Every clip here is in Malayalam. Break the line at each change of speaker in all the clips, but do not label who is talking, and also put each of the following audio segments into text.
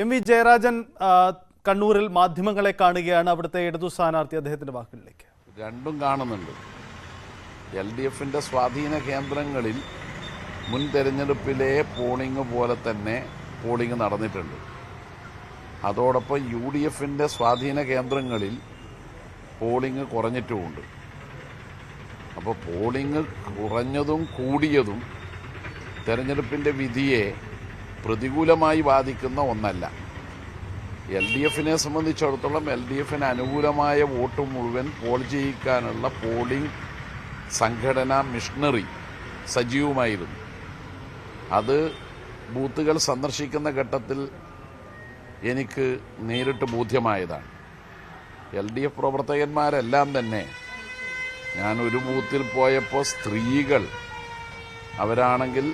എം വി ജയരാജൻ കണ്ണൂരിൽ മാധ്യമങ്ങളെ കാണുകയാണ് അവിടുത്തെ ഇടതു സ്ഥാനാർത്ഥി അദ്ദേഹത്തിന്റെ വാക്കുകളിലേക്ക്.
രണ്ടും കാണുന്നുണ്ട്. എൽ ഡി എഫിന്റെ സ്വാധീന കേന്ദ്രങ്ങളിൽ മുൻ തെരഞ്ഞെടുപ്പിലെ പോളിംഗ് പോലെ തന്നെ പോളിംഗ് നടന്നിട്ടുണ്ട്. അതോടൊപ്പം യു ഡി എഫിന്റെ സ്വാധീന കേന്ദ്രങ്ങളിൽ പോളിംഗ് കുറഞ്ഞിട്ടുമുണ്ട്. അപ്പോൾ പോളിംഗ് കുറഞ്ഞതും കൂടിയതും തെരഞ്ഞെടുപ്പിന്റെ വിധിയെ പ്രതികൂലമായി ബാധിക്കുന്ന ഒന്നല്ല. എൽ ഡി എഫിനെ സംബന്ധിച്ചിടത്തോളം എൽ ഡി എഫിന് അനുകൂലമായ വോട്ട് മുഴുവൻ പോൾ ചെയ്യിക്കാനുള്ള പോളിംഗ് സംഘടനാ മിഷണറി സജീവമായിരുന്നു. അത് ബൂത്തുകൾ സന്ദർശിക്കുന്ന ഘട്ടത്തിൽ എനിക്ക് നേരിട്ട് ബോധ്യമായതാണ്. എൽ ഡി എഫ് പ്രവർത്തകന്മാരെല്ലാം തന്നെ ഞാൻ ഒരു ബൂത്തിൽ പോയപ്പോൾ സ്ത്രീകൾ അവരാണെങ്കിൽ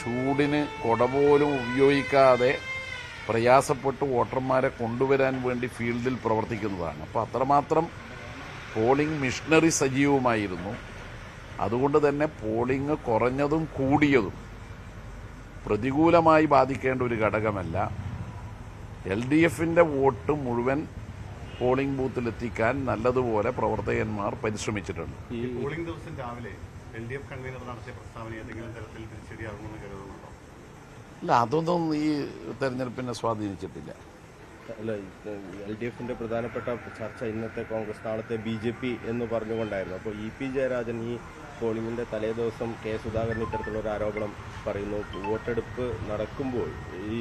ചൂടിന് കൊട പോലും ഉപയോഗിക്കാതെ പ്രയാസപ്പെട്ട് വോട്ടർമാരെ കൊണ്ടുവരാൻ വേണ്ടി ഫീൽഡിൽ പ്രവർത്തിക്കുന്നതാണ്. അപ്പോൾ അത്രമാത്രം പോളിംഗ് മിഷണറി സജീവമായിരുന്നു. അതുകൊണ്ട് തന്നെ പോളിംഗ് കുറഞ്ഞതും കൂടിയതും പ്രതികൂലമായി ബാധിക്കേണ്ട ഒരു ഘടകമല്ല. എൽ ഡി എഫിന്റെ വോട്ട് മുഴുവൻ പോളിംഗ് ബൂത്തിലെത്തിക്കാൻ നല്ലതുപോലെ പ്രവർത്തകന്മാർ പരിശ്രമിച്ചിട്ടുണ്ട്.
ഈ പോളിംഗ് ദിവസം രാവിലെ എൽ ഡി എഫ് കൺവീനർ നടത്തിയ പ്രസ്താവന ഏതെങ്കിലും തരത്തിൽ തിരിച്ചടിയാകുമെന്ന് കരുതുന്നുണ്ടോ?
ഇല്ല അതൊന്നും ഈ തെരഞ്ഞെടുപ്പിനെ സ്വാധീനിച്ചിട്ടില്ല.
അല്ല എൽ ഡി എഫിന്റെ പ്രധാനപ്പെട്ട ചർച്ച ഇന്നത്തെ കോൺഗ്രസ് നാളത്തെ ബി ജെ പി എന്ന് പറഞ്ഞുകൊണ്ടായിരുന്നു. അപ്പോൾ ഇ പി ജയരാജൻ ഈ പോളിംഗിന്റെ തലേദിവസം കെ സുധാകരൻ ഇത്തരത്തിലുള്ള ഒരു ആരോപണം പറയുന്നു. വോട്ടെടുപ്പ് നടക്കുമ്പോൾ ഈ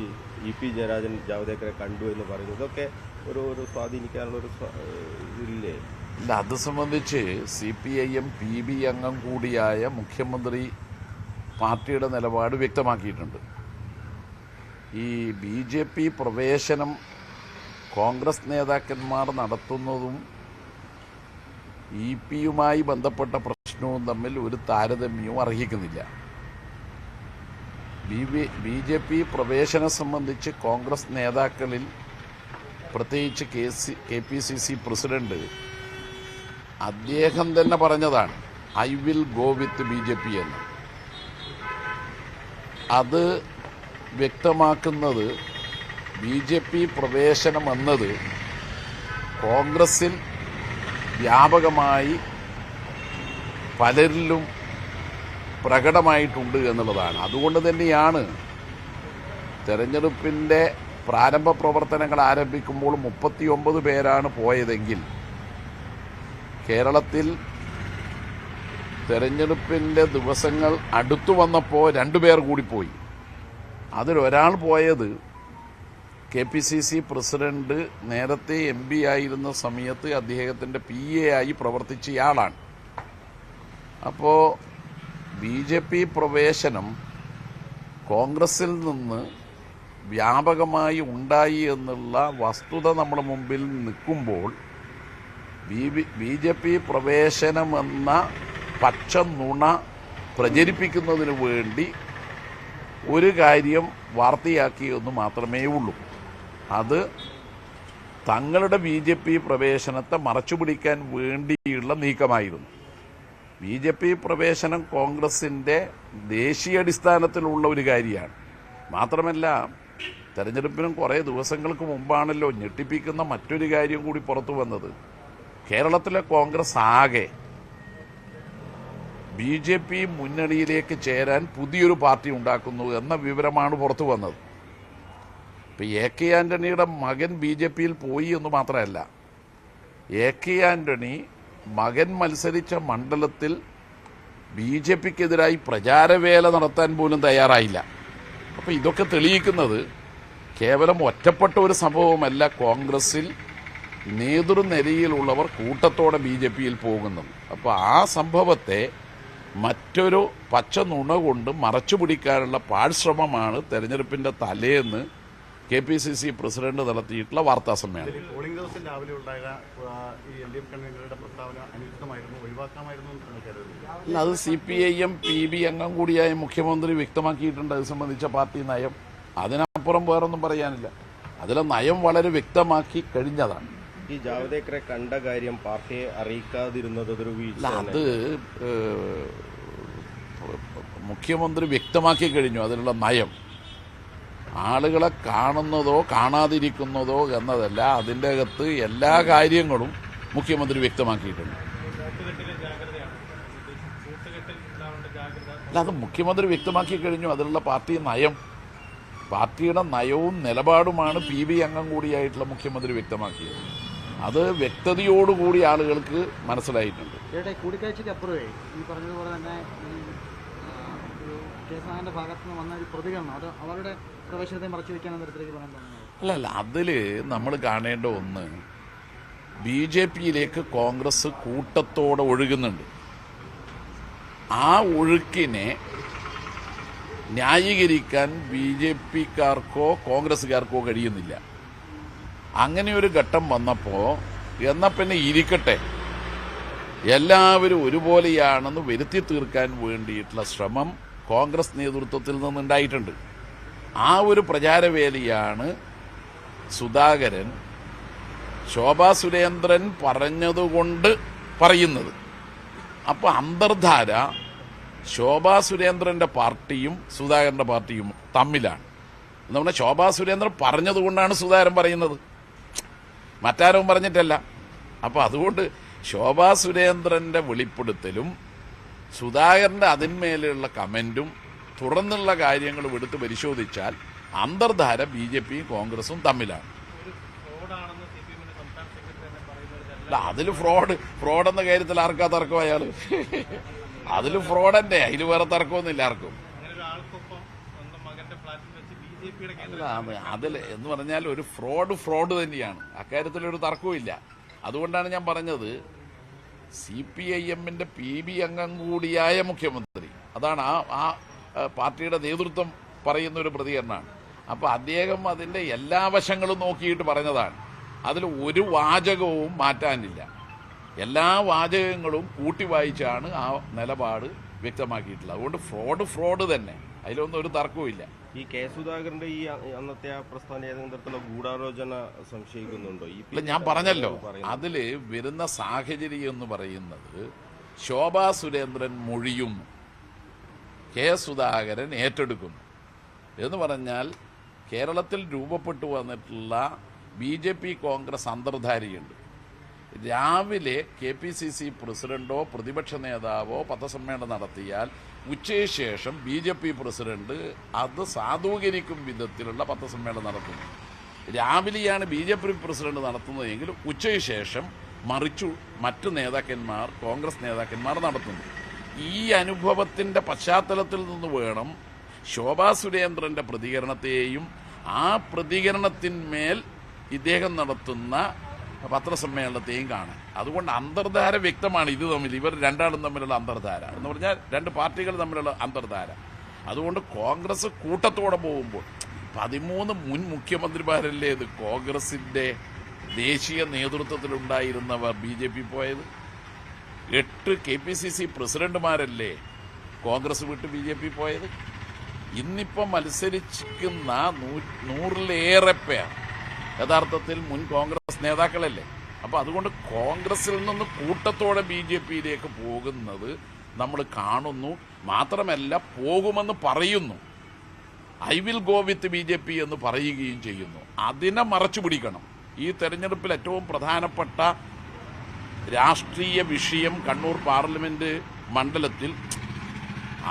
ഇ പി ജയരാജൻ ജാവദേക്കറെ കണ്ടു എന്ന് പറയുന്നു. ഇതൊക്കെ ഒരു ഒരു സ്വാധീനിക്കാനുള്ള ഒരു ഇതില്ലേ?
ഇല്ല അത് സംബന്ധിച്ച് C P I M P B അംഗം കൂടിയായ മുഖ്യമന്ത്രി പാർട്ടിയുടെ നിലപാട് വ്യക്തമാക്കിയിട്ടുണ്ട്. ഈ ബി ജെ പി പ്രവേശനം കോൺഗ്രസ് നേതാക്കന്മാർ നടത്തുന്നതും ഇ പിയുമായി ബന്ധപ്പെട്ട പ്രശ്നവും തമ്മിൽ ഒരു താരതമ്യവും അർഹിക്കുന്നില്ല. ബി ജെ പി പ്രവേശനം സംബന്ധിച്ച് കോൺഗ്രസ് നേതാക്കളിൽ പ്രത്യേകിച്ച് K C K P C C president അദ്ദേഹം തന്നെ പറഞ്ഞതാണ് I will go with B J P എന്ന്. അത് വ്യക്തമാക്കുന്നത് ബി ജെ പി പ്രവേശനം എന്നത് കോൺഗ്രസിൽ വ്യാപകമായി പലരിലും പ്രകടമായിട്ടുണ്ട് എന്നുള്ളതാണ്. അതുകൊണ്ട് തന്നെയാണ് തെരഞ്ഞെടുപ്പിന്റെ പ്രാരംഭ പ്രവർത്തനങ്ങൾ ആരംഭിക്കുമ്പോൾ മുപ്പത്തിയൊമ്പത് പേരാണ് പോയതെങ്കിൽ കേരളത്തിൽ തെരഞ്ഞെടുപ്പിന്റെ ദിവസങ്ങൾ അടുത്തു വന്നപ്പോൾ രണ്ടുപേർ കൂടി പോയി. അതിലൊരാൾ പോയത് K P C C president നേരത്തെ എം പി ആയിരുന്ന സമയത്ത് അദ്ദേഹത്തിന്റെ പി എ ആയി പ്രവർത്തിച്ചയാളാണ് അപ്പോൾ ബി ജെ പി പ്രവേശനം കോൺഗ്രസിൽ നിന്ന് വ്യാപകമായി ഉണ്ടായി എന്നുള്ള വസ്തുത നമ്മുടെ മുമ്പിൽ നിൽക്കുമ്പോൾ ബി ജെ പി പ്രവേശനമെന്ന പക്ഷ നുണ പ്രചരിപ്പിക്കുന്നതിന് വേണ്ടി ഒരു കാര്യം വാർത്തയാക്കിയെന്ന് മാത്രമേ ഉള്ളൂ. അത് തങ്ങളുടെ ബി ജെ പി പ്രവേശനത്തെ മറച്ചുപിടിക്കാൻ വേണ്ടിയുള്ള നീക്കമായിരുന്നു. ബി ജെ പി പ്രവേശനം കോൺഗ്രസിന്റെ ദേശീയാടിസ്ഥാനത്തിലുള്ള ഒരു കാര്യമാണ്. മാത്രമല്ല തെരഞ്ഞെടുപ്പിനും കുറേ ദിവസങ്ങൾക്ക് മുമ്പാണല്ലോ ഞെട്ടിപ്പിക്കുന്ന മറ്റൊരു കാര്യം കൂടി പുറത്തു വന്നത്. കേരളത്തിലെ കോൺഗ്രസ് ആകെ ബി ജെ പി മുന്നണിയിലേക്ക് ചേരാൻ പുതിയൊരു പാർട്ടി ഉണ്ടാക്കുന്നു എന്ന വിവരമാണ് പുറത്തു വന്നത്. ഇപ്പം എ കെ ആന്റണിയുടെ മകൻ ബി ജെ പിയിൽ പോയി എന്ന് മാത്രമല്ല എ കെ ആന്റണി മകൻ മത്സരിച്ച മണ്ഡലത്തിൽ ബി ജെ പിക്കെതിരായി പ്രചാരവേല നടത്താൻ പോലും തയ്യാറായില്ല. അപ്പോൾ ഇതൊക്കെ തെളിയിക്കുന്നത് കേവലം ഒറ്റപ്പെട്ട ഒരു സംഭവമല്ല കോൺഗ്രസിൽ നേതൃനിരയിലുള്ളവർ കൂട്ടത്തോടെ ബി ജെ പിയിൽ പോകുന്നത്. അപ്പോൾ ആ സംഭവത്തെ മറ്റൊരു പച്ച നുണ കൊണ്ട് മറച്ചു പിടിക്കാനുള്ള പാഴ്ശ്രമമാണ് തെരഞ്ഞെടുപ്പിന്റെ തലേന്ന് K P C C president നടത്തിയിട്ടുള്ള വാർത്താ സമ്മേളനം.
പോളിംഗ് ദിവസം രാവിലെ ഉണ്ടായ ഈ എൽ ഡി എഫ് കൺവീനറുടെ പ്രസ്താവന അനുചിതമായിരുന്നു ഒഴിവാക്കാമായിരുന്നു എന്ന് നിങ്ങൾ കരുതുന്നു.
അല്ല, അത് C P I M P B അംഗം കൂടിയായ മുഖ്യമന്ത്രി വ്യക്തമാക്കിയിട്ടുണ്ട് അത് സംബന്ധിച്ച പാർട്ടി നയം. അതിനപ്പുറം വേറൊന്നും പറയാനില്ല. അതിലെ നയം വളരെ വ്യക്തമാക്കി കഴിഞ്ഞതാണ്.
ഈ ജാവദേക്കറെ കണ്ട കാര്യം പാർട്ടിയെ അറിയിക്കാതിരുന്നത് അതൊരു വീഴ്ച
അത് മുഖ്യമന്ത്രി വ്യക്തമാക്കി കഴിഞ്ഞു അതിനുള്ള നയം. ആളുകളെ കാണുന്നതോ കാണാതിരിക്കുന്നതോ എന്നതല്ല അതിന്റെ അകത്ത് എല്ലാ കാര്യങ്ങളും മുഖ്യമന്ത്രി വ്യക്തമാക്കിയിട്ടുണ്ട്. അല്ല അത് മുഖ്യമന്ത്രി വ്യക്തമാക്കി കഴിഞ്ഞു അതിനുള്ള പാർട്ടി നയം. പാർട്ടിയുടെ നയവും നിലപാടുമാണ് പി ബി അംഗം കൂടിയായിട്ടുള്ള മുഖ്യമന്ത്രി വ്യക്തമാക്കിയത്. അത് വ്യക്തതയോടുകൂടി ആളുകൾക്ക് മനസ്സിലായിട്ടുണ്ട്.
കൂടിക്കാഴ്ചയ്ക്ക് അപ്പുറമേ ഈ പറഞ്ഞതുപോലെ തന്നെ കേസാന്റെ ഭാഗത്ത് നിന്ന് വന്ന ഒരു പ്രതികരണം അത് അവരുടെ പ്രവേശനത്തെ മറച്ചു വെക്കാൻ തരത്തിലേക്ക് പറയാൻ
അല്ല അല്ല അതിൽ നമ്മൾ കാണേണ്ട ഒന്ന് ബി ജെ പിയിലേക്ക് കോൺഗ്രസ് കൂട്ടത്തോടെ ഒഴുകുന്നുണ്ട്. ആ ഒഴുക്കിനെ ന്യായീകരിക്കാൻ ബി ജെ പിക്കാർക്കോ കോൺഗ്രസ്സുകാർക്കോ കഴിയുന്നില്ല. അങ്ങനെ ഒരു ഘട്ടം വന്നപ്പോൾ എന്നാൽ പിന്നെ ഇരിക്കട്ടെ. എല്ലാവരും ഒരുപോലെയാണെന്ന് വരുത്തി തീർക്കാൻ വേണ്ടിയിട്ടുള്ള ശ്രമം കോൺഗ്രസ് നേതൃത്വത്തിൽ നിന്നുണ്ടായിട്ടുണ്ട്. ആ ഒരു പ്രചാരവേലിയാണ് സുധാകരൻ ശോഭാ സുരേന്ദ്രൻ പറഞ്ഞതുകൊണ്ട് പറയുന്നത്. അപ്പോൾ അന്തർധാര ശോഭാ സുരേന്ദ്രന്റെ പാർട്ടിയും സുധാകരന്റെ പാർട്ടിയും തമ്മിലാണ്. എന്ന് പറഞ്ഞാൽ ശോഭാ സുരേന്ദ്രൻ പറഞ്ഞതുകൊണ്ടാണ് സുധാകരൻ പറയുന്നത്. മറ്റാരും പറഞ്ഞിട്ടല്ല. അപ്പോൾ അതുകൊണ്ട് ശോഭാ സുരേന്ദ്രന്റെ വെളിപ്പെടുത്തലും സുധാകരന്റെ അതിന്മേലുള്ള കമന്റും തുറന്നുള്ള കാര്യങ്ങളും എടുത്ത് പരിശോധിച്ചാൽ അന്തർധാര ബി ജെ പിയും കോൺഗ്രസും തമ്മിലാണ്. അതിൽ ഫ്രോഡ് ഫ്രോഡ് എന്ന കാര്യത്തിൽ ആർക്കാ തർക്കം അയാൾ അതിൽ ഫ്രോഡ് തന്നെ അതിൽ വേറെ തർക്കമൊന്നുമില്ല ആർക്കും. അല്ല അത് അതിൽ എന്ന് പറഞ്ഞാൽ ഒരു ഫ്രോഡ് ഫ്രോഡ് തന്നെയാണ്. അക്കാര്യത്തിലൊരു തർക്കവുമില്ല. അതുകൊണ്ടാണ് ഞാൻ പറഞ്ഞത് സി പി ഐ എമ്മിന്റെ പി ബി അംഗം കൂടിയായ മുഖ്യമന്ത്രി. അതാണ് ആ ആ പാർട്ടിയുടെ നേതൃത്വം പറയുന്ന ഒരു പ്രതികരണമാണ്. അപ്പോൾ അദ്ദേഹം അതിന്റെ എല്ലാ വശങ്ങളും നോക്കിയിട്ട് പറഞ്ഞതാണ്. അതിൽ ഒരു വാചകവും മാറ്റാനില്ല. എല്ലാ വാചകങ്ങളും കൂട്ടി വായിച്ചാണ് ആ നിലപാട് വ്യക്തമാക്കിയിട്ടുള്ളത്. അതുകൊണ്ട് ഫ്രോഡ് ഫ്രോഡ് തന്നെ. അതിലൊന്നും ഒരു തർക്കവുമില്ല.
ഈ കെ സുധാകരന്റെ ഈ അന്നത്തെ ആ പ്രസ്ഥാനം ഏതെങ്കിലും തരത്തിലുള്ള ഗൂഢാലോചന സംശയിക്കുന്നുണ്ടോ? ഈ
ഞാൻ പറഞ്ഞല്ലോ. അതിൽ വരുന്ന സാഹചര്യം എന്ന് പറയുന്നത് ശോഭാ സുരേന്ദ്രൻ മൊഴിയും കെ സുധാകരൻ ഏറ്റെടുക്കുന്നു. എന്ന് പറഞ്ഞാൽ കേരളത്തിൽ രൂപപ്പെട്ടു വന്നിട്ടുള്ള ബി ജെ പി കോൺഗ്രസ് അന്തർധാരയുണ്ട്. രാവിലെ കെ പി സി സി പ്രസിഡന്റോ പ്രതിപക്ഷ നേതാവോ പത്രസമ്മേളനം നടത്തിയാൽ ഉച്ചയ്ക്ക് ശേഷം ബി ജെ പി പ്രസിഡന്റ് അത് സാധൂകരിക്കും വിധത്തിലുള്ള പത്രസമ്മേളനം നടത്തുന്നു രാവിലെയാണ് ബി ജെ പി പ്രസിഡന്റ് നടത്തുന്നതെങ്കിൽ ഉച്ചയ്ക്ക് ശേഷം മറിച്ചു മറ്റു നേതാക്കന്മാർ കോൺഗ്രസ് നേതാക്കന്മാർ നടത്തുന്നു ഈ അനുഭവത്തിന്റെ പശ്ചാത്തലത്തിൽ നിന്ന് വേണം ശോഭാ സുരേന്ദ്രന്റെ പ്രതികരണത്തെയും ആ പ്രതികരണത്തിന്മേൽ ഇദ്ദേഹം നടത്തുന്ന പത്രസമ്മേളനത്തെയും കാണാൻ. അതുകൊണ്ട് അന്തർധാര വ്യക്തമാണ് ഇത് തമ്മിൽ. ഇവർ രണ്ടാളും തമ്മിലുള്ള അന്തർധാര. എന്ന് പറഞ്ഞാൽ രണ്ട് പാർട്ടികൾ തമ്മിലുള്ള അന്തർധാര. അതുകൊണ്ട് കോൺഗ്രസ് കൂട്ടത്തോടെ പോകുമ്പോൾ പതിമൂന്ന് മുൻ മുഖ്യമന്ത്രിമാരല്ലേ ഇത് കോൺഗ്രസിന്റെ ദേശീയ നേതൃത്വത്തിലുണ്ടായിരുന്നവർ ബി ജെ പി പോയത്? എട്ട് കെ പി സി സി പ്രസിഡന്റുമാരല്ലേ കോൺഗ്രസ് വിട്ട് ബി ജെ പി പോയത്? ഇന്നിപ്പം മത്സരിക്കുന്ന നൂറിലേറെ പേർ യഥാർത്ഥത്തിൽ മുൻ കോൺഗ്രസ് നേതാക്കളല്ലേ? അപ്പോൾ അതുകൊണ്ട് കോൺഗ്രസിൽ നിന്ന് കൂട്ടത്തോടെ ബി ജെ പിയിലേക്ക് പോകുന്നത് നമ്മൾ കാണുന്നു. മാത്രമല്ല പോകുമെന്ന് പറയുന്നു. I will go with B J P എന്ന് പറയുകയും ചെയ്യുന്നു. അതിനെ മറച്ചു പിടിക്കണം. ഈ തെരഞ്ഞെടുപ്പിൽ ഏറ്റവും പ്രധാനപ്പെട്ട രാഷ്ട്രീയ വിഷയം കണ്ണൂർ പാർലമെന്റ് മണ്ഡലത്തിൽ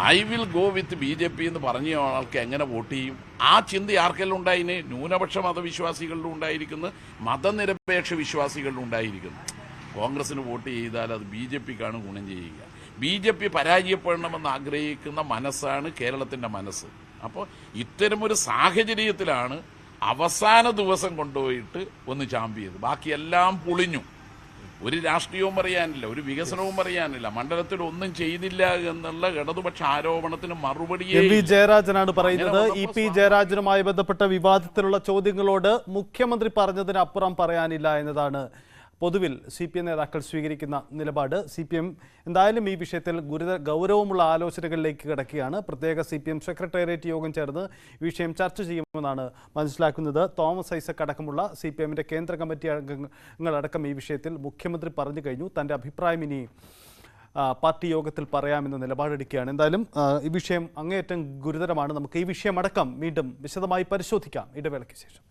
I will go with B J P എന്ന് പറഞ്ഞ ആൾക്ക് എങ്ങനെ വോട്ട് ചെയ്യും? ആ ചിന്ത ആർക്കെല്ലാം ഉണ്ടായിന് ന്യൂനപക്ഷ മതവിശ്വാസികളിലും ഉണ്ടായിരിക്കുന്നു. മതനിരപേക്ഷ വിശ്വാസികളിലും ഉണ്ടായിരിക്കുന്നു. കോൺഗ്രസിന് വോട്ട് ചെയ്താൽ അത് ബി ജെ പിക്കാണ് ഗുണം ചെയ്യുക. ബി ജെ പി പരാജയപ്പെടണമെന്ന് ആഗ്രഹിക്കുന്ന മനസ്സാണ് കേരളത്തിന്റെ മനസ്സ്. അപ്പോൾ ഇത്തരമൊരു സാഹചര്യത്തിലാണ് അവസാന ദിവസം കൊണ്ടുപോയിട്ട് ഒന്ന് ചാമ്പിയത് ബാക്കിയെല്ലാം പൊളിഞ്ഞു. ഒരു രാഷ്ട്രീയവും പറയാനില്ല ഒരു വികസനവും പറയാനില്ല മണ്ഡലത്തിൽ ഒന്നും ചെയ്തില്ല എന്നുള്ള ഇടതുപക്ഷ ആരോപണത്തിന് മറുപടി
എം വി. ജയരാജനാണ് പറയുന്നത് ഇ പി ജയരാജനുമായി ബന്ധപ്പെട്ട വിവാദത്തിലുള്ള ചോദ്യങ്ങളോട് മുഖ്യമന്ത്രി പറഞ്ഞതിനപ്പുറം പറയാനില്ല എന്നതാണ് പൊതുവിൽ സി പി എം നേതാക്കൾ സ്വീകരിക്കുന്ന നിലപാട് സി പി എം എന്തായാലും ഈ വിഷയത്തിൽ ഗുരുതര ഗൗരവമുള്ള ആലോചനകളിലേക്ക് കിടക്കുകയാണ്. പ്രത്യേക സി പി എം സെക്രട്ടേറിയറ്റ് യോഗം ചേർന്ന് വിഷയം ചർച്ച ചെയ്യുമെന്നാണ് മനസ്സിലാക്കുന്നത്. തോമസ് ഐസക് അടക്കമുള്ള സി പി എമ്മിന്റെ കേന്ദ്ര കമ്മിറ്റി അംഗങ്ങളടക്കം ഈ വിഷയത്തിൽ മുഖ്യമന്ത്രി പറഞ്ഞു കഴിഞ്ഞു. തന്റെ അഭിപ്രായം ഇനി പാർട്ടി യോഗത്തിൽ പറയാമെന്ന നിലപാടെടുക്കുകയാണ്. എന്തായാലും ഈ വിഷയം അങ്ങേയറ്റം ഗുരുതരമാണ്. നമുക്ക് ഈ വിഷയമടക്കം വീണ്ടും വിശദമായി പരിശോധിക്കാം. ഇടവേളയ്ക്ക് ശേഷം.